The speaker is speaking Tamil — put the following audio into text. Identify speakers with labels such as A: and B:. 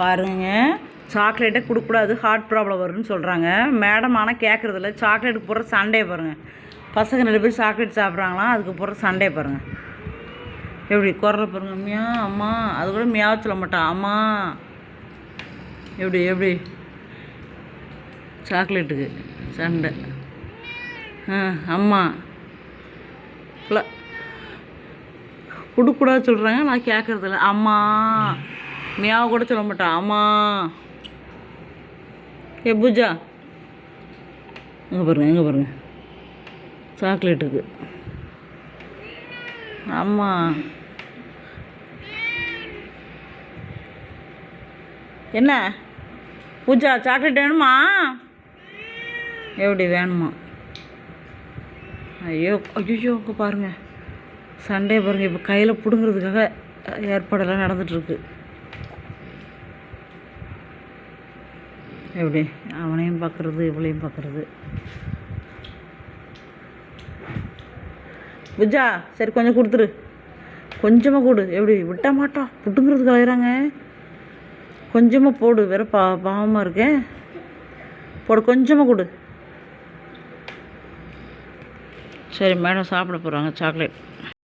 A: பாருங்கள் சாக்லேட்டே கொடுக்கக்கூடாது ஹார்ட் ப்ராப்ளம் வரும்னு சொல்கிறாங்க மேடம் ஆனால் கேட்குறதில்ல சாக்லேட்டுக்கு போடுற சண்டே பாருங்கள் பசங்க ரெண்டு பேர் சாக்லேட் சாப்பிட்றாங்களாம் அதுக்கு போடுற சண்டையை பாருங்கள் எப்படி குரல் பாருங்க. மியா அம்மா அது கூட மியாவ சொல்ல மாட்டான் அம்மா. எப்படி எப்படி? சாக்லேட்டுக்கு சண்டை. ஆ அம்மா. இல்லை கொடுக்கூடாது சொல்கிறாங்க நான் கேட்குறதில்ல அம்மா. மியாவை கூட சொல்ல மாட்டான். அம்மா ஏ பூஜா. இங்கே பாருங்க எங்கே பாருங்க. சாக்லேட்டுக்கு அம்மா என்ன? பூஜா சாக்லேட் வேணுமா? எப்படி வேணுமா? ஐயோ ஐயோ அங்கே பாருங்கள் சண்டே பாருங்கள் இப்போ கையில் பிடுங்கிறதுக்காக ஏற்பாடெல்லாம் நடந்துகிட்ருக்கு எப்படி அவனையும் பார்க்குறது இவளையும் பார்க்குறது. புஜா சரி கொஞ்சம் கொடுத்துரு. கொஞ்சமாக கொடு. எப்படி விட்ட மாட்டோம் புட்டுங்கிறதுக்கு கலையிறாங்க. கொஞ்சமாக போடு. வேற பா பாவமாக இருக்கேன் போடு கொஞ்சமாக கொடு. சரி மேடம் சாப்பிட போகிறாங்க சாக்லேட்.